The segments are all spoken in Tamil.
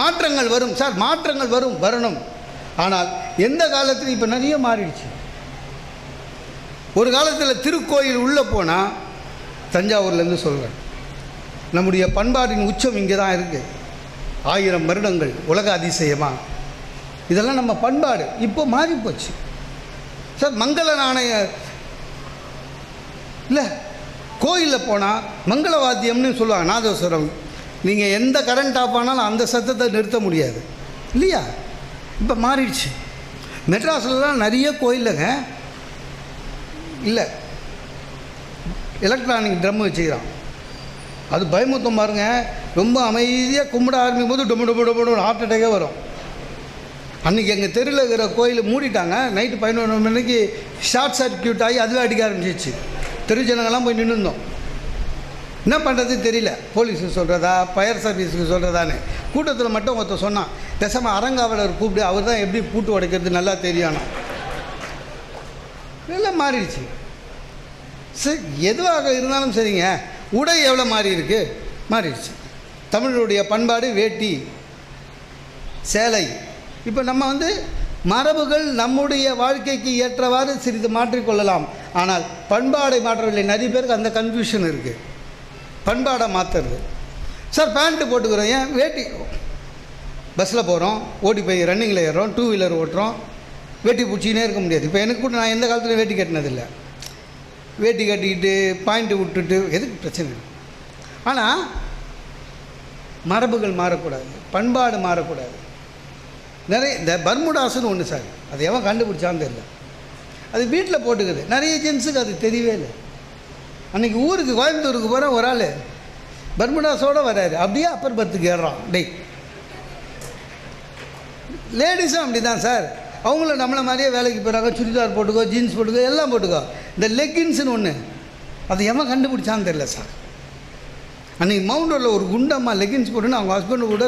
மாற்றங்கள் வரும் சார் மாற்றங்கள் வரும் வரணும். ஆனால் எந்த காலத்தில் இப்போ நிறைய மாறிடுச்சு. ஒரு காலத்தில் திருக்கோயில் உள்ளே போனால் தஞ்சாவூர்லேருந்து சொல்கிறேன் நம்முடைய பண்பாட்டின் உச்சம் இங்கே தான் இருக்குது ஆயிரம் வருடங்கள் உலக அதிசயமா? இதெல்லாம் நம்ம பண்பாடு. இப்போ மாறி போச்சு. சார் மங்கள நாணய இல்லை கோயிலில் போனால் மங்கள வாத்தியம்னு சொல்லுவாங்க நாதஸ்வரம். நீங்கள் எந்த கரண்ட் ஆஃப் ஆனாலும் அந்த சத்தத்தை நிறுத்த முடியாது. இல்லையா? இப்போ மாறிடுச்சு. மெட்ராஸ்லலாம் நிறைய கோயிலுங்க இல்லை. எலக்ட்ரானிக் ட்ரம் வச்சுக்கிறான். அது பயமுத்தம் பாருங்க. ரொம்ப அமைதியாக கும்பிட ஆரம்பிக்கும் போது டொமு டொமு டொம்பு ஹார்ட் அட்டாக்கே வரும். அன்றைக்கி எங்கள் தெருவில் இருக்கிற கோயில் மூடிட்டாங்க. நைட்டு பதினொன்று மணிக்கு ஷார்ட் சர்க்கியூட் ஆகி அதுவே அடிக்க ஆரம்பிச்சிச்சு தெரு ஜனங்கள்லாம் போய் நின்றுந்தோம் என்ன பண்ணுறது தெரியல. போலீஸுக்கு சொல்கிறதா ஃபயர் சர்வீஸுக்கு சொல்கிறதான்னு கூட்டத்தில் மட்டும் ஒருத்தர் சொன்னான் தசம அறங்காவலர் கூப்பிட்டு அவர் தான் எப்படி பூட்டு உடைக்கிறது நல்லா தெரியானா எல்லாம் மாறிடுச்சு. சரி எதுவாக இருந்தாலும் சரிங்க. உடை எவ்வளோ மாறி இருக்கு? மாறிடுச்சு. தமிழருடைய பண்பாடு வேட்டி சேலை. இப்போ நம்ம வந்து மரபுகள் நம்முடைய வாழ்க்கைக்கு ஏற்றவாறு சிறிது மாற்றிக்கொள்ளலாம். ஆனால் பண்பாடை மாற்றவில்லை. நிறைய பேருக்கு அந்த கன்ஃபியூஷன் இருக்குது பண்பாடை மாற்றுறது சார் பேண்ட்டு போட்டுக்கிறோம். ஏன்? வேட்டி. பஸ்ஸில் போகிறோம் ஓடி போய் ரன்னிங்கில் ஏறுறோம். டூ வீலர் ஓட்டுறோம். வேட்டி பிடிச்சினே இருக்க முடியாது. இப்போ எனக்கு கூட நான் எந்த காலத்துலையும் வேட்டி கட்டினதில்லை. வேட்டி கட்டிக்கிட்டு பாயிண்ட்டு விட்டுட்டு எதுக்கு பிரச்சனை? ஆனால் மரபுகள் மாறக்கூடாது. பண்பாடு மாறக்கூடாது. நிறைய இந்த பர்முடாஸ்னு ஒன்று சார். அது எவன் கண்டுபிடிச்சான்னு தெரியல. அது வீட்டில் போட்டுக்குது. நிறைய ஜென்ஸுக்கு அது தெரியவே இல்லை. அன்றைக்கி ஊருக்கு கோயம்புத்தூருக்கு போகிற ஒரு ஆள். பர்முடாஸோடு வராரு. அப்படியே அப்பர் பர்த்துக்கு ஏறுறான். டேய். லேடிஸும் அப்படி தான் சார். அவங்களும் நம்மளை மாதிரியே வேலைக்கு போகிறாங்க சுடிதார் போட்டுக்கோ ஜீன்ஸ் போட்டுக்கோ எல்லாம் போட்டுக்கோ. இந்த லெக்கின்ஸ்னு ஒன்று அது எவன் கண்டுபிடிச்சான்னு தெரில சார். அன்றைக்கி மவுண்டரில் ஒரு குண்டம்மா லெகின்ஸ் போட்டுன்னு அவங்க ஹஸ்பண்டு கூட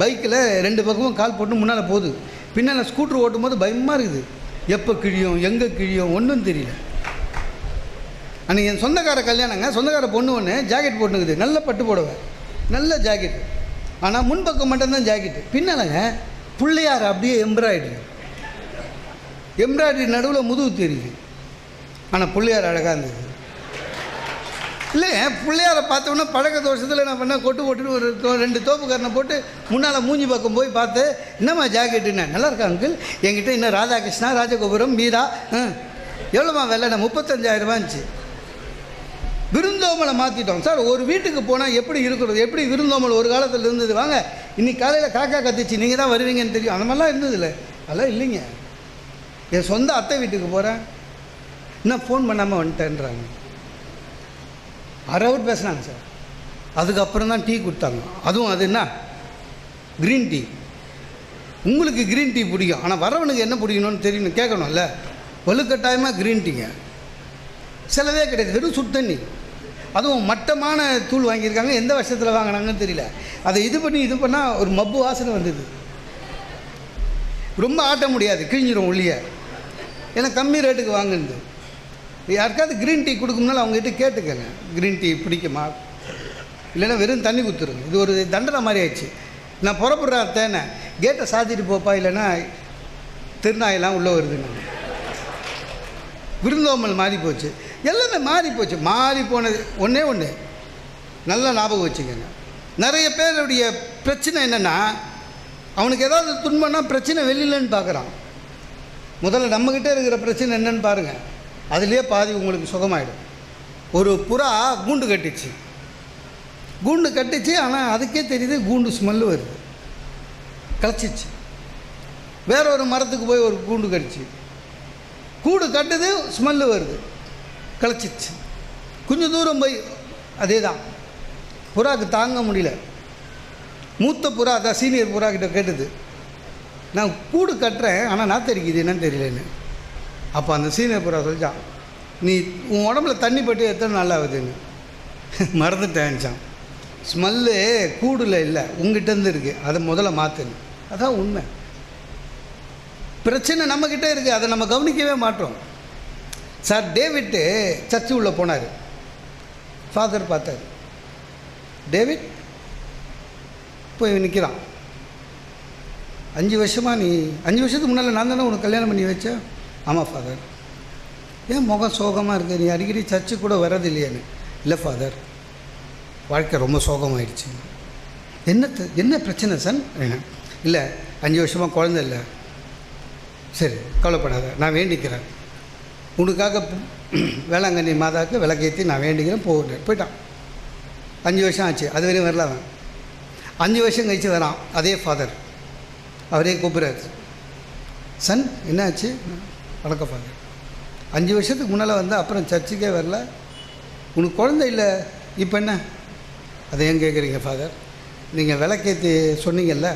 பைக்கில் ரெண்டு பக்கமும் கால் போட்டு முன்னால் போகுது. பின்னால் ஸ்கூட்டர் ஓட்டும் போது பயமாக இருக்குது. எப்போ கிழியும் எங்கே கிழியும் ஒன்றும் தெரியல. அன்றைக்கி என் சொந்தக்கார கல்யாணங்க சொந்தக்கார பொண்ணு ஒன்று ஜாக்கெட் போட்டுக்குது நல்ல பட்டு போடுவேன் நல்ல ஜாக்கெட் ஆனால் முன்பக்கம் மட்டும்தான் ஜாக்கெட்டு பின்னாலங்க பிள்ளையார் அப்படியே எம்ப்ராய்டரி எம்ப்ராய்டரி நடுவில் முதுகு தெரியுது. ஆனால் பிள்ளையார் அழகாக இருந்தது. இல்லை பிள்ளையாரை பார்த்தோன்னா பழக்க தோஷத்தில் என்ன பண்ண கொட்டு போட்டுட்டு ஒரு ரெண்டு தோப்புக்காரனை போட்டு முன்னால் மூஞ்சி பக்கம் போய் பார்த்து என்னம்மா ஜாக்கெட்டுன்னு நல்லா இருக்கா அங்கிள் என்கிட்ட இன்னும் ராதாகிருஷ்ணா ராஜகோபுரம் மீரா ஆ எவ்வளோம்மா வெள்ளை முப்பத்தஞ்சாயிரம் ரூபா இருந்துச்சு. விருந்தோமலை மாற்றிட்டோம் சார் ஒரு வீட்டுக்கு போனால் எப்படி இருக்கிறது? எப்படி விருந்தோமல் ஒரு காலத்தில் இருந்தது? வாங்க இன்னைக்கு காலையில் காக்கா கத்துச்சு. நீங்கள் தான் வருவீங்கன்னு தெரியும். அந்த மாதிரிலாம் இருந்ததில்ல. அதெல்லாம் இல்லைங்க. என் சொந்த அத்தை வீட்டுக்கு போகிறேன் இன்னும் ஃபோன் பண்ணாமல் வந்துட்டேன்றாங்க. அரை ஹவர் பேசுனாங்க சார். அதுக்கப்புறம் தான் டீ கொடுத்தாங்க. அதுவும் அது என்ன? க்ரீன் டீ உங்களுக்கு க்ரீன் டீ பிடிக்கும். ஆனால் வரவனுக்கு என்ன பிடிக்கணும்னு தெரியணும் கேட்கணும்ல. வலுக்கட்டாயமாக க்ரீன் டீங்க செலவே கிடையாது. வெறும் சுடு தண்ணி. அதுவும் மட்டமான தூள் வாங்கியிருக்காங்க. எந்த வருஷத்தில் வாங்கினாங்கன்னு தெரியல. அதை இது பண்ணி இது பண்ணால் ஒரு மப்பு வாசனை வந்தது. ரொம்ப ஆட்ட முடியாது. கிழிஞ்சிரும் ஒளிய ஏன்னா கம்மி ரேட்டுக்கு வாங்குனது. யாருக்காவது க்ரீன் டீ கொடுக்கும்னால அவங்ககிட்ட கேட்டுக்கங்க. க்ரீன் டீ பிடிக்குமா? இல்லைன்னா வெறும் தண்ணி குத்துருங்க. இது ஒரு தண்டனை மாதிரி ஆயிடுச்சு. நான் புறப்படுற தேனை கேட்டை சாத்திட்டு போப்பா இல்லைன்னா திருநாயெல்லாம் உள்ளே வருதுன்னு விருந்தோமல் மாறி போச்சு. எல்லாமே மாறி போச்சு. மாறி போனது ஒன்றே ஒன்று நல்லா ஞாபகம் வச்சுக்கோங்க. நிறைய பேருடைய பிரச்சனை என்னென்னா அவனுக்கு ஏதாவது துன்பம்னா பிரச்சனை வெளியிலன்னு பார்க்குறான். முதல்ல நம்மக்கிட்ட இருக்கிற பிரச்சனை என்னன்னு பாருங்கள் அதுலேயே பாதி உங்களுக்கு சுகமாயிடும். ஒரு புறா கூண்டு கட்டிச்சு. கூண்டு கட்டிச்சு ஆனால் அதுக்கே தெரியுது கூண்டு ஸ்மெல்லு வருது. களைச்சிச்சு. வேற ஒரு மரத்துக்கு போய் ஒரு கூண்டு கடிச்சு. கூடு கட்டுது ஸ்மெல்லு வருது. களைச்சிச்சு கொஞ்சம் தூரம் போய் அதே தான் புறாக்கு தாங்க முடியல. மூத்த புறா அதான் சீனியர் புறா கிட்ட கேட்டது. நான் கூடு கட்டுறேன் ஆனால் நாத்தடிக்குது என்னன்னு தெரியலன்னு. அப்போ அந்த சீனியர் புறா சொல்லிச்சான் நீ உன் உடம்புல தண்ணி பட்டு எத்தனை நாள் ஆகுதுன்னு? மறந்துட்டேன்ச்சான் ஸ்மெல்லு கூடில் இல்லை உங்ககிட்டேருந்து இருக்குது அதை முதல்ல மாற்றுன்னு அதான் உண்மை. பிரச்சனை நம்மக்கிட்ட இருக்குது அதை நம்ம கவனிக்கவே மாட்டோம். சார் டேவிட்டு சர்ச்சு உள்ளே போனார். ஃபாதர் பார்த்தார். டேவிட் போய் நிற்கிறான் அஞ்சு வருஷமாக நீ அஞ்சு வருஷத்துக்கு முன்னால் நான் தானே உனக்கு கல்யாணம் பண்ணி வச்சேன் ஆமாம் ஃபாதர் ஏன் முகம் சோகமாக இருக்குது நீ அடிக்கடி சர்ச்சு கூட வர்றது இல்லையான்னு. இல்லை ஃபாதர் வாழ்க்கை ரொம்ப சோகமாயிடுச்சு. என்ன என்ன பிரச்சனை சார் இல்லை அஞ்சு வருஷமாக குழந்தை இல்லை. சரி கவலைப்படாத. நான் வேண்டிக்கிறேன். உனக்காக வேளாங்கண்ணி மாதாவுக்கு விளக்கேற்றி நான் வேண்டிக்கிறேன் போகிறேன் போயிட்டான். அஞ்சு வருஷம் ஆச்சு. அது வரையும் வரல அவன். அஞ்சு வருஷம் கழித்து வரான். அதே ஃபாதர் அவரே கூப்பிட்றாரு. சன் என்ன ஆச்சு? வணக்கம் ஃபாதர் அஞ்சு வருஷத்துக்கு முன்னால் வந்து அப்புறம் சர்ச்சுக்கே வரல. உனக்கு குழந்தை இல்லை. இப்போ என்ன? அதை ஏன் கேட்குறீங்க ஃபாதர் நீங்கள் விளக்கேற்றி சொன்னீங்கல்ல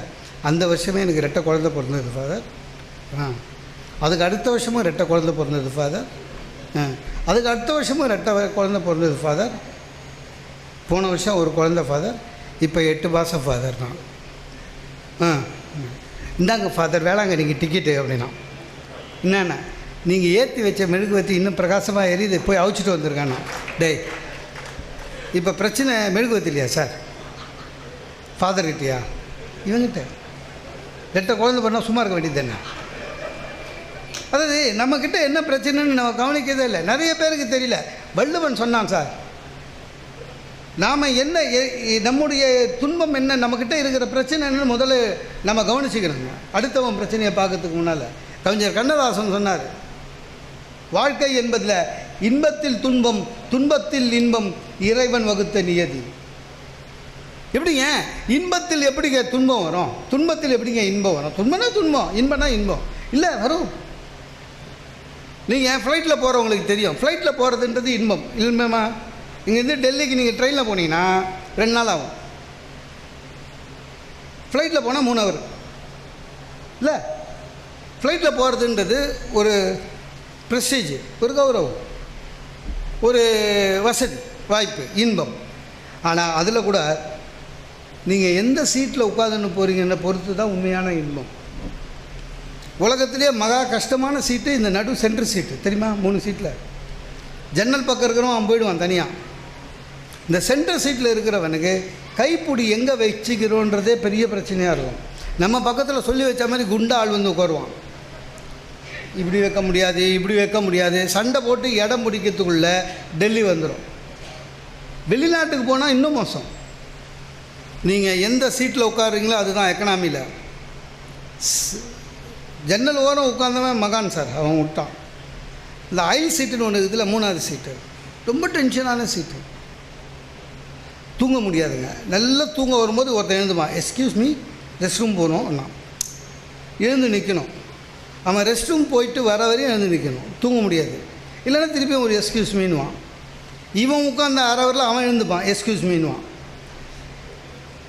அந்த வருஷமே எனக்கு ரெட்டை குழந்தை பிறந்தது ஃபாதர் ஆ. அதுக்கு அடுத்த வருஷமும் ரெட்டை குழந்தை பிறந்தது ஃபாதர் ஆ. அதுக்கு அடுத்த வருஷமும் ரெட்டை குழந்தை பிறந்தது ஃபாதர் போன வருஷம் ஒரு குழந்தை ஃபாதர் இப்போ எட்டு மாதம் ஃபாதர் நான் ஆ. இந்தாங்க ஃபாதர் வேளாங்கண்ணிக்கு டிக்கெட்டு அப்படின்னா. என்னென்ன நீங்கள் ஏற்றி வச்ச மெழுகுவத்தி இன்னும் பிரகாசமாக எரியுது போய் அவிச்சிட்டு வந்திருக்காண்ணா. டேய். இப்போ பிரச்சனை மெழுகுவத்தி இல்லையா சார் ஃபாதர்கிட்டயா இவங்கிட்ட. ரெட்டை குழந்தை பண்ணால் சும்மா இருக்க வேண்டியது தானே? அதாவது நம்மக்கிட்ட என்ன பிரச்சனைன்னு நம்ம கவனிக்கதே இல்லை. நிறைய பேருக்கு தெரியல. வள்ளுவன் சொன்னான் சார். நாம் என்ன எ- நம்முடைய துன்பம் என்ன நம்மக்கிட்ட இருக்கிற பிரச்சனை என்னன்னு முதல்ல நம்ம கவனிச்சுக்கிறோங்க. அடுத்தவன் பிரச்சனையை பார்க்கறதுக்கு முன்னால். கவிஞர் கண்ணதாசன் சொன்னார். வாழ்க்கை என்பதில் இன்பத்தில் துன்பம் துன்பத்தில் இன்பம் இறைவன் வகுத்த நியதி. எப்படிங்க? இன்பத்தில் எப்படிங்க துன்பம் வரும்? துன்பத்தில் எப்படிங்க இன்பம் வரும்? துன்பம்னா துன்பம் இன்பம்னா இன்பம். இல்லை வரும். நீங்கள் ஃப்ளைட்டில் போகிறவங்களுக்கு தெரியும். ஃப்ளைட்டில் போகிறதுன்றது இன்பம். இன்பமா? இங்கேருந்து டெல்லிக்கு நீங்கள் ட்ரெயினில் போனீங்கன்னா ரெண்டு நாள் ஆகும். ஃப்ளைட்டில் போனால் மூணு ஹவர் இல்லை? ஃப்ளைட்டில் போகிறதுன்றது ஒரு ப்ரெஸ்டீஜ் ஒரு கௌரவம் ஒரு வசதி வாய்ப்பு இன்பம். ஆனால் அதில் கூட நீங்கள் எந்த சீட்டில் உட்காந்துன்னு போகிறீங்கன்ற பொறுத்து தான் உண்மையான இன்பம். உலகத்திலேயே மகா கஷ்டமான சீட்டு இந்த நடு சென்டர் சீட்டு. தெரியுமா? மூணு சீட்டில் ஜன்னல் பக்கம் இருக்கிறவன் அவன் போயிடுவான் தனியாக இந்த சென்டர் சீட்டில் இருக்கிறவனுக்கு கைப்பிடி எங்கே வச்சுக்கிறோன்றதே பெரிய பிரச்சனையாக இருக்கும். நம்ம பக்கத்தில் சொல்லி வச்ச மாதிரி குண்டா ஆள் வந்து உட்காருவான். இப்படி வைக்க முடியாது இப்படி வைக்க முடியாது. சண்டை போட்டு இடம் பிடிக்கிறதுக்குள்ளே டெல்லி வந்துடும் வெளிநாட்டுக்கு போனால் இன்னும் மோசம். நீங்கள் எந்த சீட்டில் உட்காருங்களோ அதுதான் எக்கனாமியில் ஜன்னல் ஓரம் உட்காந்தவன் மகான் சார் அவன் விட்டான். இந்த ஆயில் சீட்டுன்னு ஒன்று இதில் மூணாவது சீட்டு. ரொம்ப டென்ஷனான சீட்டு. தூங்க முடியாதுங்க. நல்லா தூங்க வரும்போது ஒருத்தன் எழுந்துமா எஸ்கியூஸ் மீ ரெஸ்ட் ரூம் போகணும் எழுந்து நிற்கணும் அவன் ரெஸ்ட் ரூம் போயிட்டு வர வரையும் எழுந்து நிற்கணும் தூங்க முடியாது. இல்லைன்னா திருப்பியும் ஒரு எஸ்கியூஸ் மீன்வான் இவன் உட்காந்த அரை வரல அவன் எழுந்துப்பான். எஸ்கியூஸ் மீன்வான்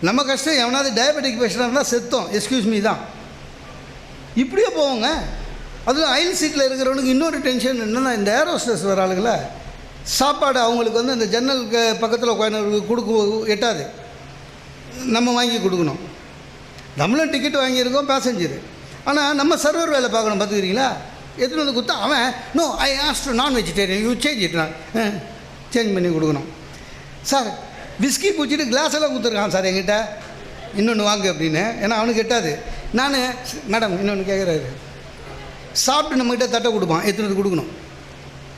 நம்ம கஷ்டம் எவனாவது டயபெட்டிக் பேஷண்டாக இருந்தால் செத்தோம். எஸ்கியூஸ் மீ தான். இப்படியே போவோங்க. அதுவும் அயல் சீட்டில் இருக்கிறவனுக்கு இன்னொரு டென்ஷன் என்னென்னா இந்த ஏரோஸ்டஸ் வர ஆளுங்கள சாப்பாடு அவங்களுக்கு வந்து அந்த ஜன்னலுக்கு பக்கத்தில் உட்காந்து கொடுக்க எட்டாது. நம்ம வாங்கி கொடுக்கணும். நம்மளும் டிக்கெட் வாங்கியிருக்கோம் பேசஞ்சரு ஆனால் நம்ம சர்வர் வேலை பார்க்கணும் பார்த்துக்கிறீங்களா? எத்தனை வந்து கொடுத்தா அவன் no I asked non vegetarian you change it நான் சேஞ்ச் பண்ணி கொடுக்கணும். சார் விஸ்கி பூச்சிட்டு கிளாஸ் எல்லாம் கொடுத்துருக்கான் சார் என்கிட்ட. இன்னொன்று வாங்கு அப்படின்னு. ஏன்னா அவனுக்கு எட்டாது. நான் மேடம் இன்னொன்று கேட்குறாரு சாப்பிட்டு நம்மக்கிட்ட தட்டை கொடுப்பான் எத்தனை கொடுக்கணும்?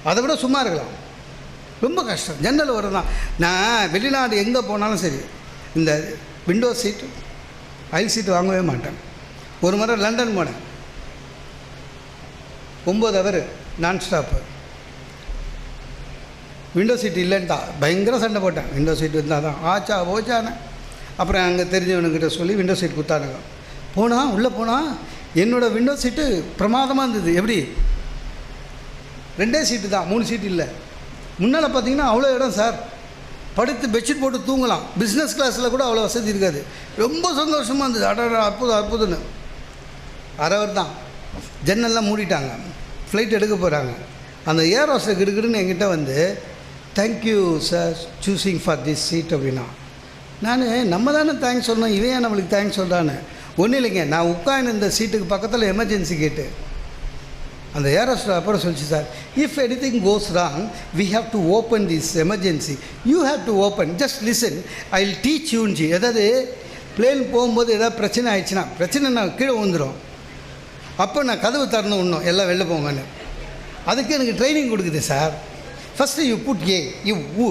அதை விட சும்மா இருக்கலாம். ரொம்ப கஷ்டம். ஜன்னல் வரதான் நான் வெளிநாடு எங்கே போனாலும் சரி இந்த விண்டோ சீட்டு அயல் சீட்டு வாங்கவே மாட்டேன். ஒரு முறை லண்டன் போனேன். ஒம்பது அவர் நான் ஸ்டாப்பு விண்டோ சீட் இல்லைன்ட்டா பயங்கர சண்டை போட்டேன். விண்டோ சீட் இருந்தால் தான் ஆச்சா ஓச்சானே அப்புறம் அங்கே தெரிஞ்சவனுக்கிட்ட சொல்லி விண்டோ சீட் கொடுத்தானுங்க. போனால் உள்ளே போனால் என்னோட விண்டோ சீட்டு பிரமாதமாக இருந்தது. எப்படி? ரெண்டே சீட்டு தான் மூணு சீட்டு இல்லை. முன்னால் பார்த்தீங்கன்னா அவ்வளோ இடம் சார் படுத்து பெட்ஷீட் போட்டு தூங்கலாம். பிஸ்னஸ் கிளாஸில் கூட அவ்வளோ வசதி இருக்காது. ரொம்ப சந்தோஷமாக இருந்தது. அட அற்புதம் அற்புதம்னு. அரவர் தான். ஜன்னல்லாம் மூடிட்டாங்க. ஃப்ளைட் எடுக்க போகிறாங்க அந்த ஏர் ஹோஸ்டர் கிடுக்கிடுன்னு என்கிட்ட வந்து thank you sir choosing for this seat அப்படின்னா. நான் நம்ம தானே தேங்க்ஸ் சொல்லணும். இவன் நம்மளுக்கு தேங்க்ஸ் சொல்கிறான்னு ஒன்றும் இல்லைங்க நான் உட்காந்து இந்த சீட்டுக்கு பக்கத்தில் எமர்ஜென்சி கேட்டு அந்த ஏர் அப்புறம் சொல்லிச்சு sir if anything goes wrong we have to open this emergency you have to open just listen I will teach யூன்ஜி ஏதாவது பிளேன் போகும்போது ஏதாவது பிரச்சனை ஆயிடுச்சுன்னா பிரச்சனை நான் கீழே விழுந்துடும் அப்போ நான் கதவு திறந்து விடணும் எல்லாம் வெளில போங்கன்னு. அதுக்கு எனக்கு ட்ரைனிங் கொடுக்குது sir first you put a you ஊ.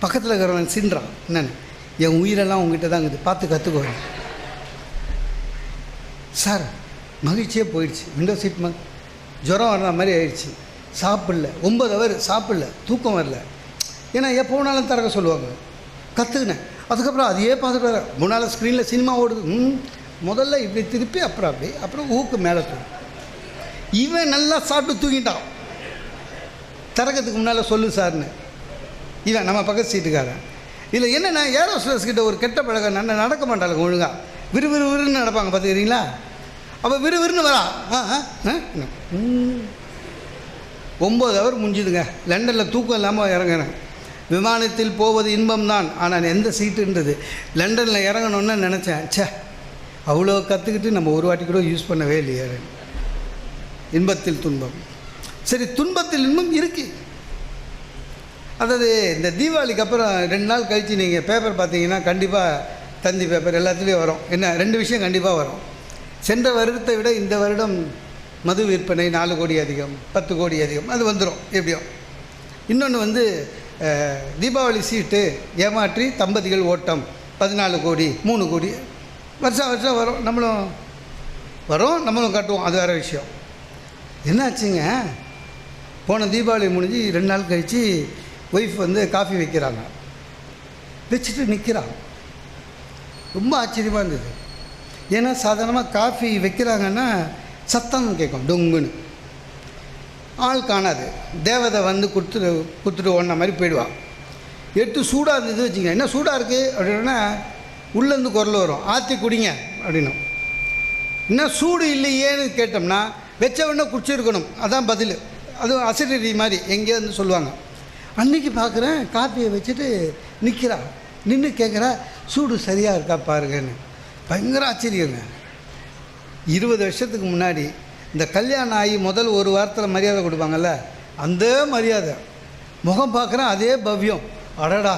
பக்கத்தில் இருக்கிறவன் சின்றான். என்னன்னு என் உயிரெல்லாம் உங்ககிட்ட தான் இருக்குது. பார்த்து கற்றுக்கோங்க சார் மகிழ்ச்சியே போயிடுச்சு. விண்டோ சீட் ம ஜுரம் வர்ற மாதிரி ஆயிடுச்சு. சாப்பிடல. ஒம்பது அவர் சாப்பிடல. தூக்கம் வரல. ஏன்னா எப்போ வேணாலும் திறக்க சொல்லுவாங்க. கற்றுக்கினேன் அதுக்கப்புறம் அதையே பார்த்துட்டு முன்னால் ஸ்க்ரீனில் சினிமா ஓடுது. ம் முதல்ல இப்படி திருப்பி அப்புறம் அப்படி அப்புறம் ஊக்கு மேலே தூக்கும் இவன் நல்லா சாப்பிட்டு தூங்கிட்டான். திறக்கிறதுக்கு முன்னால் சொல்லு சார்னு. இவன் நம்ம பக்கத்து சீட்டுக்காரன். இதில் என்னென்னா ஏரோஸ்லஸ் கிட்ட ஒரு கெட்ட பழக்கம் நான் நடக்க மாட்டாளுங்க ஒழுங்காக விறுவிறுவிறுன்னு நடப்பாங்க பார்த்துக்கிறீங்களா அப்போ விறுவிறுன்னு வரா. ஆ ஆ ஆ, ஒம்பது ஹவர் முடிஞ்சுதுங்க லண்டனில் தூக்கம் இல்லாமல் இறங்குறேன். விமானத்தில் போவது இன்பம்தான். ஆனால் எந்த சீட்டுன்றது லண்டனில் இறங்கணுன்னு நினச்சேன். சே அவ்வளோ கற்றுக்கிட்டு நம்ம ஒரு வாட்டி கூட யூஸ் பண்ணவே இல்லையே. இன்பத்தில் துன்பம். சரி துன்பத்தில் இன்பம் இருக்குது அதாவது இந்த தீபாவளிக்கு அப்புறம் ரெண்டு நாள் கழித்து நீங்கள் பேப்பர் பார்த்தீங்கன்னா கண்டிப்பாக தந்தி பேப்பர் எல்லாத்துலேயும் வரும். என்ன ரெண்டு விஷயம் கண்டிப்பாக வரும். சென்ற வருடத்தை விட இந்த வருடம் மது விற்பனை நாலு கோடி அதிகம் பத்து கோடி அதிகம். அது வந்துடும் எப்படியும் இன்னொன்று வந்து தீபாவளி சீட்டு ஏமாற்றி தம்பதிகள் ஓட்டம் பதினாலு கோடி மூணு கோடி. வருஷம் வருஷம் வரும். நம்மளும் வரும் நம்மளும் கட்டுவோம். அது வேறு விஷயம். என்னாச்சுங்க? போன தீபாவளி முடிஞ்சு ரெண்டு நாள் கழித்து ஒய்ஃப் வந்து காஃபி வைக்கிறாங்க. வச்சுட்டு நிற்கிறான் ரொம்ப ஆச்சரியமாக இருந்தது. ஏன்னா சாதாரணமாக காஃபி வைக்கிறாங்கன்னா சத்தம் கேட்கும் டொங்குன்னு. ஆள் காணாது. தேவதை வந்து கொடுத்துட்டு கொடுத்துட்டு ஓடின மாதிரி போயிடுவான் எட்டு சூடாக இருந்தது வச்சுங்க என்ன சூடாக இருக்குது அப்படின்னா உள்ளேருந்து குரல் வரும். ஆற்றி குடிங்க அப்படின்னும் என்ன சூடு இல்லையேன்னு கேட்டோம்னா வச்ச உடனே குடிச்சிருக்கணும். அதான் பதில். அதுவும் அசிடிட்டி மாதிரி எங்கேயோ வந்து சொல்லுவாங்க. அன்னைக்கு பார்க்குறேன் காப்பியை வச்சுட்டு நிற்கிறா நின்று கேட்குறா சூடு சரியாக இருக்கா பாருங்கன்னு. பயங்கர ஆச்சரியங்க. இருபது வருஷத்துக்கு முன்னாடி இந்த கல்யாணம் ஆகி முதல் ஒரு வாரத்தில் மரியாதை கொடுப்பாங்கல்ல அந்த மரியாதை. முகம் பார்க்குறேன் அதே பவ்யம். அடடா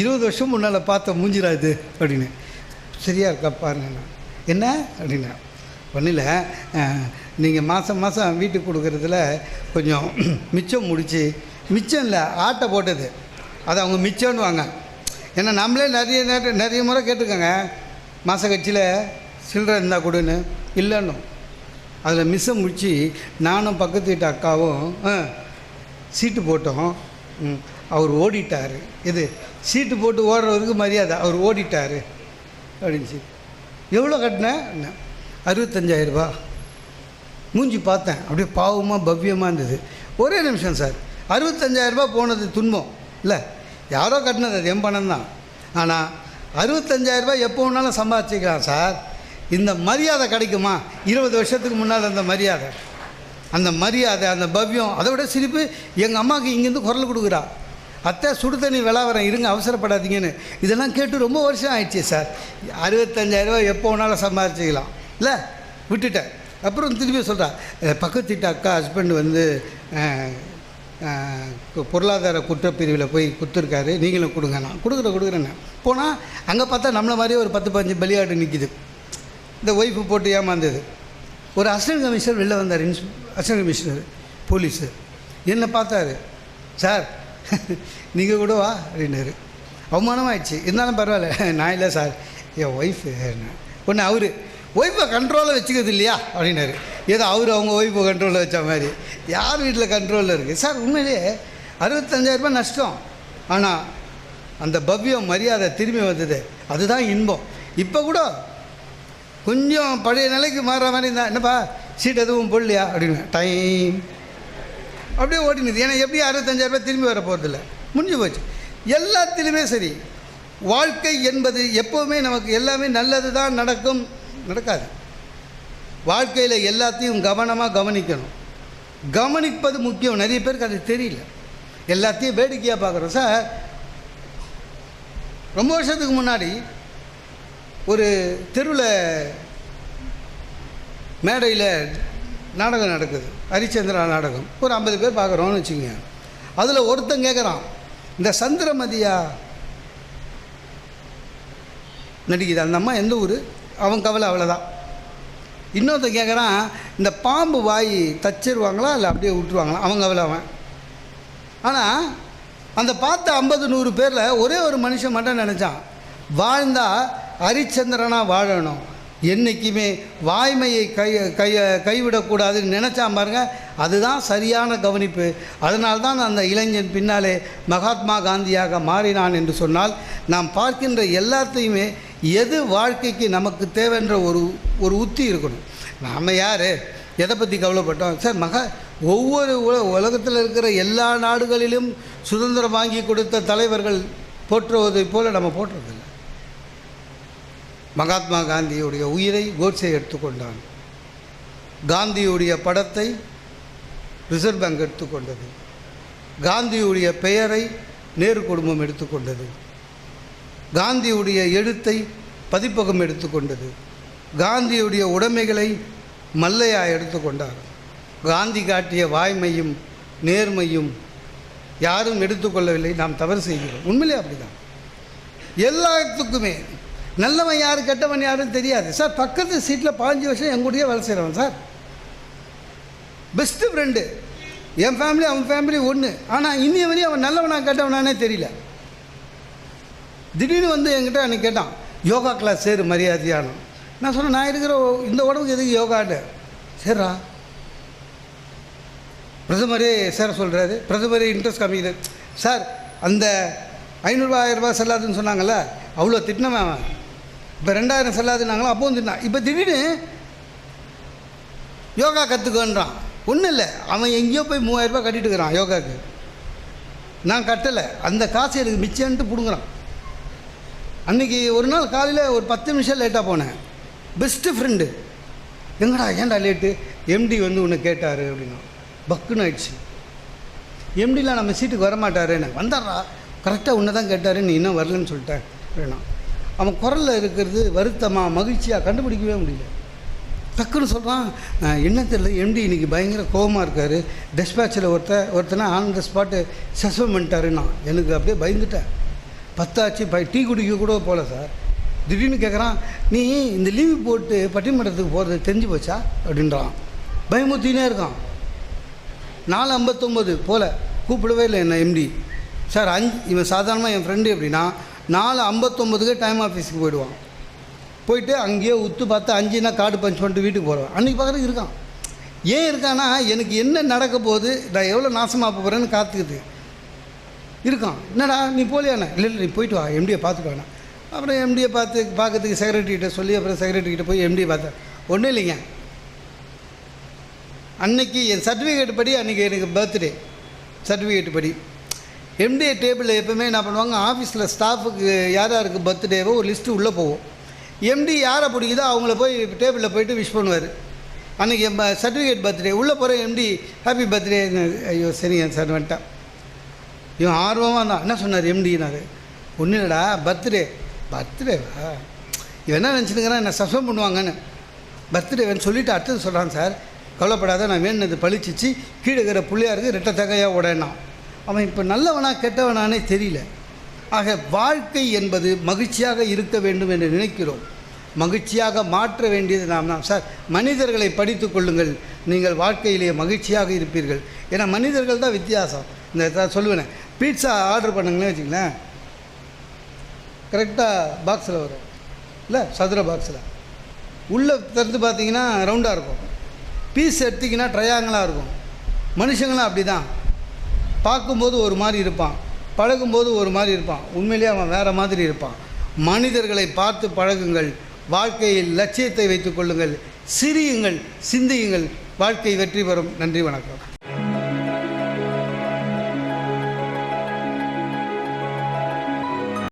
இருபது வருஷம் முன்னால் பார்த்த மூஞ்சிரா இது அப்படின்னு. சரியா இருக்கா பாருங்க. என்ன? அப்படின்னா ஒன்றில் நீங்கள் மாதம் மாதம் வீட்டுக்கு கொடுக்குறதுல கொஞ்சம் மிச்சம் முடிச்சு மிச்சம் இல்லை ஆட்டை போட்டது. அது அவங்க மிச்சம்னுவாங்க ஏன்னா நம்மளே நிறைய நேரம் நிறைய முறை கேட்டிருக்கோங்க. மாத கட்சியில் சில்லறை இருந்தால் கொடுன்னு இல்லைன்னும். அதில் மிஸ்ஸை முடித்து நானும் பக்கத்து வீட்டு அக்காவும் ஆ, சீட்டு போட்டோம். ம், அவர் ஓடிட்டார். இது சீட்டு போட்டு ஓடுறவருக்கு மரியாதை அவர் ஓடிட்டார். அப்படின்ச்சு எவ்வளோ கட்டினேன் அறுபத்தஞ்சாயிரரூபா மூஞ்சி பார்த்தேன். அப்படியே பாவமாக பவ்யமாக இருந்தது. ஒரே நிமிஷம் சார். அறுபத்தஞ்சாயிரரூபா போனது துன்பம். இல்லை யாரோ கட்டினது அது என் பணம் தான் ஆனால் அறுபத்தஞ்சாயிரரூபா எப்போ வேணாலும் சம்பாதிச்சிக்கலாம் சார். இந்த மரியாதை கிடைக்குமா? இருபது வருஷத்துக்கு முன்னால் அந்த மரியாதை. அந்த மரியாதை அந்த பவ்யம் அதை விட சிரிப்பு எங்கள் அம்மாவுக்கு இங்கேருந்து குரல் கொடுக்குறா. அத்தை சுடு தண்ணி விளாவறேன் இருங்க அவசரப்படாதீங்கன்னு. இதெல்லாம் கேட்டு ரொம்ப வருஷம் ஆயிடுச்சு சார். அறுபத்தஞ்சாயிரரூபா எப்போ வேணாலும் சம்பாதிச்சிக்கலாம். இல்லை விட்டுட்டேன். அப்புறம் திருப்பி சொல்கிறா பக்கத்து வீட்டு அக்கா ஹஸ்பண்ட் வந்து பொருளாதார குற்றப்பிரிவில் போய் கொடுத்துருக்காரு. நீங்களும் கொடுங்க நான் கொடுக்குற கொடுக்குறேன்னு. போனால் அங்கே பார்த்தா நம்மளை மாதிரியே ஒரு பத்து பதினஞ்சு பலியாடு நிற்கிது இந்த ஒய்ஃபு போட்டு ஏமாந்தது. ஒரு அசிஸ்டன்ட் கமிஷனர் வெளில வந்தார் இன்ஸ் அசிஸ்டன்ட் கமிஷனர் போலீஸு என்னை பார்த்தாரு சார் நீங்கள் கூட வா அப்படின்னாரு. அவமானமாயிடுச்சு. இருந்தாலும் பரவாயில்ல நான் இல்லை சார். என் ஒய்ஃபு ஒன்று அவர் ஒய்ஃபை கண்ட்ரோலில் வச்சுக்கிறது இல்லையா? அப்படின்னாரு. ஏதோ அவர் அவங்க ஒய்ஃபை கண்ட்ரோலில் வச்ச மாதிரி. யார் வீட்டில் கண்ட்ரோலில் இருக்குது சார் உண்மையிலேயே அறுபத்தஞ்சாயிரரூபா நஷ்டம். ஆனால் அந்த பவ்யம் மரியாதை திரும்பி வந்தது. அதுதான் இன்பம். இப்போ கூட கொஞ்சம் பழைய நிலைக்கு மாறுற மாதிரி இருந்தா என்னப்பா சீட் எதுவும் போடலையா? அப்படின்னு. டைம். அப்படியே ஓடினுது. ஏன்னா எப்படி அறுபத்தஞ்சாயிரரூபா திரும்பி வர போகிறதில்ல முடிஞ்சு போச்சு. எல்லாத்திலுமே சரி. வாழ்க்கை என்பது எப்போவுமே நமக்கு எல்லாமே நல்லது தான் நடக்கும். நடக்காது. வாழ்க்கையில் எல்லாத்தையும் கவனமாக கவனிக்கணும். கவனிப்பது முக்கியம். நிறைய பேருக்கு அது தெரியல. எல்லாத்தையும் வேடிக்கையாக பார்க்குறோம். சார் ரொம்ப வருஷத்துக்கு முன்னாடி ஒரு தெருவில் மேடையில் நாடகம் நடக்குது. ஹரிச்சந்திரா நாடகம். ஒரு ஐம்பது பேர் பார்க்குறோன்னு வச்சுக்கோங்க. அதில் ஒருத்தன் கேட்குறான் இந்த சந்திரமதியா நடிக்குது. அந்த அம்மா எந்த ஊர்? அவன் கவலை அவ்வளோதான் இன்னொருத்தன் கேட்குறான் இந்த பாம்பு வாய் தச்சிருவாங்களா? இல்லை அப்படியே விட்டுருவாங்களா? அவங்க கவலை அவன். ஆனால் அந்த பார்த்த ஐம்பது நூறு பேரில் ஒரே ஒரு மனுஷன் மட்டும் நினச்சான். வாழ்ந்தால் ஹரிச்சந்திரனாக வாழணும். என்றைக்குமே வாய்மையை கை கைய கைவிடக்கூடாதுன்னு நினச்சா பாருங்க. அதுதான் சரியான கவனிப்பு. அதனால் தான் அந்த இளைஞன் பின்னாலே மகாத்மா காந்தியாக மாறினான் என்று சொன்னால் நாம் பார்க்கின்ற எல்லாத்தையுமே எது வாழ்க்கைக்கு நமக்கு தேவைன்ற ஒரு ஒரு உத்தி இருக்கணும். நாம் யார்? எதை பற்றி கவலைப்பட்டோம்? சார் மகா ஒவ்வொரு உல உலகத்தில் இருக்கிற எல்லா நாடுகளிலும் சுதந்திரம் வாங்கி கொடுத்த தலைவர்கள் போற்றுவதைப் போல நம்ம போற்றுறதில்லை. மகாத்மா காந்தியுடைய உயிரை கோட்சே எடுத்துக்கொண்டான் காந்தியுடைய படத்தை ரிசர்வ் பேங்க் எடுத்துக்கொண்டது காந்தியுடைய பெயரை நேரு குடும்பம் எடுத்துக்கொண்டது காந்தியுடைய எழுத்தை பதிப்பகம் எடுத்துக்கொண்டது காந்தியுடைய உடைமைகளை மல்லையா எடுத்துக்கொண்டார் காந்தி காட்டிய வாய்மையும் நேர்மையும் யாரும் எடுத்துக்கொள்ளவில்லை. நாம் தவறு செய்கிறோம். உண்மையிலே அப்படிதான். எல்லாத்துக்குமே நல்லவன் யார் கெட்டவன் யாருன்னு தெரியாது. சார் பக்கத்து சீட்டில் பாஞ்சு வருஷம் எங்கூடயே வேலை செய்கிறவன் சார். பெஸ்ட்டு ஃப்ரெண்டு என் ஃபேமிலி அவன் ஃபேமிலி ஒன்று ஆனால் இன்னைய வரையும் அவன் நல்லவனா கெட்டவனானே தெரியல. திடீர்னு வந்து என்கிட்ட அன்னைக்கு கேட்டான் யோகா கிளாஸ் சேரு மரியாதையானு. நான் சொன்னேன் நான் இருக்கிற இந்த உடம்புக்கு எதுக்கு யோகான்னு? சரிடா பிரதமரே சேர சொல்கிறாரு பிரதமரே இன்ட்ரெஸ்ட் காமிக்குது சார் அந்த ஐநூறுரூவா ஆயிரரூபா செல்லாதுன்னு சொன்னாங்கல்ல? அவ்வளோ திட்டினவன் அவன். இப்போ ரெண்டாயிரம் செல்லாதுன்னாங்களா அப்போவும் திட்டினான். இப்போ திடீர்னு யோகா கற்றுக்கன்றான் ஒன்றும் இல்லை. அவன் எங்கேயோ போய் மூவாயிரரூபா கட்டிட்டு இருக்கிறான் யோகாவுக்கு நான் கட்டலை. அந்த காசு எனக்கு மிச்சம்ன்ட்டு பிடுங்குறான். அன்றைக்கி ஒரு நாள் காலையில் ஒரு பத்து நிமிஷம் லேட்டாக போனேன். பெஸ்ட்டு ஃப்ரெண்டு எங்கடா ஏன்டா லேட்டு எம்டி வந்து உன்னை கேட்டார் அப்படின்னா. பக்குன்னு ஆயிடுச்சு. எம்டிலாம் நம்ம சீட்டுக்கு வரமாட்டாருன்னு வந்தாரா கரெக்டாக உன்னை தான் கேட்டார். நீ இன்னும் வரலன்னு சொல்லிட்டேன் அப்படின்னா. அவன் குரலில் இருக்கிறது வருத்தமாக மகிழ்ச்சியாக கண்டுபிடிக்கவே முடியல. டக்குன்னு சொல்கிறான் என்ன தெரியல எம்டி இன்னைக்கு பயங்கர கோபமாக இருக்கார். டெஸ்பேச்சில் ஒருத்த ஒருத்தனை ஆன் த ஸ்பாட்டு சஸ்பெண்ட் பண்ணிட்டாருன்னா எனக்கு அப்படியே பயந்துட்டேன். பத்தாச்சு பை டீ குடிக்க கூட போகல சார். திடீர்னு கேட்குறான் நீ இந்த லீவு போட்டு பட்டிமன்றத்துக்கு போகிறது தெரிஞ்சு போச்சா? அப்படின்றான். பயமுத்தினே இருக்கான். நாலு ஐம்பத்தொம்போது போல். கூப்பிடவே இல்லை என்ன எம்டி சார் அஞ்சு இவன் சாதாரணமாக என் ஃப்ரெண்டு எப்படின்னா நாலு ஐம்பத்தொம்போதுக்கே டைம் ஆஃபீஸுக்கு போயிடுவான். போயிட்டு அங்கேயே உத்து பார்த்து அஞ்சுனா காடு பஞ்ச் பண்ணிட்டு வீட்டுக்கு போகிறான் அன்றைக்கி பார்க்குறதுக்கு இருக்கான். ஏன் இருக்கான்னா எனக்கு என்ன நடக்க போகுது நான் எவ்வளோ நாசமாக போகிறேன்னு காத்துக்குது. இருக்கான். என்னடா நீ போலியாண்ணா இல்லை இல்லை நீ போயிட்டு வா. எம்டியை பார்த்துக்கோண்ணா அப்புறம் எம்டியை பார்த்து பார்க்கறதுக்கு செக்ரட்டரிகிட்ட சொல்லி அப்புறம் செக்ரட்டரிகிட்ட போய் எம்டியை பார்த்தேன் ஒன்றும் இல்லைங்க. அன்னைக்கு என் சர்டிஃபிகேட் படி அன்றைக்கி எனக்கு பர்த்டே சர்டிஃபிகேட் படி. எம்டிஏ டேபிளில் எப்பவுமே என்ன பண்ணுவாங்க ஆஃபீஸில் ஸ்டாஃபுக்கு யார் யாருக்கு பர்த்டேவோ ஒரு லிஸ்ட்டு உள்ளே போவோம். எம்டி யாரை பிடிக்குதோ அவங்கள போய் டேபிளில் போயிட்டு விஷ் பண்ணுவார். அன்றைக்கி என் சர்டிஃபிகேட் பர்த்டே உள்ளே போகிற எம்டி ஹாப்பி பர்த்டே ஐயோ சரிங்க சார் வந்துட்டான். இவன் ஆர்வமாக தான் என்ன சொன்னார் எம்டினாரு ஒன்றும் இல்லைடா பர்த்டே பர்த்டேவா இவன் என்ன நினச்சிருக்கிறான் என்னை சஸ்பெண்ட் பண்ணுவாங்கன்னு. பர்த்டேவன் சொல்லிவிட்டு அடுத்தது சொல்கிறான் சார் கவலைப்படாத நான் வேணுனது பழிச்சிச்சு கீழே இருக்கிற பிள்ளையாருக்கு ரெட்ட தகையாக உடனான் அவன் இப்போ நல்லவனா கெட்டவனானே தெரியல. ஆக வாழ்க்கை என்பது மகிழ்ச்சியாக இருக்க வேண்டும் என்று நினைக்கிறோம். மகிழ்ச்சியாக மாற்ற வேண்டியது நாம் தான் சார் மனிதர்களை படித்து கொள்ளுங்கள். நீங்கள் வாழ்க்கையிலேயே மகிழ்ச்சியாக இருப்பீர்கள். ஏன்னா மனிதர்கள் தான் வித்தியாசம். இந்த நான் சொல்லுவேன் பீட்சா ஆர்டர் பண்ணுங்களேன் வச்சுங்களேன் கரெக்டாக பாக்ஸில் வரும். இல்லை சதுர பாக்ஸில் உள்ளே திறந்து பார்த்தீங்கன்னா ரவுண்டாக இருக்கும். பீஸ் எடுத்திங்கன்னா ட்ரையாங்கலாக இருக்கும். மனுஷங்களும் அப்படி தான் பார்க்கும்போது ஒரு மாதிரி இருப்பான். பழகும்போது ஒரு மாதிரி இருப்பான். உண்மையிலேயே அவன் வேறு மாதிரி இருப்பான். மனிதர்களை பார்த்து பழகுங்கள். வாழ்க்கையில் லட்சியத்தை வைத்துக் கொள்ளுங்கள். சிரியுங்கள் சிந்தியுங்கள். வாழ்க்கை வெற்றி பெறும். நன்றி வணக்கம்.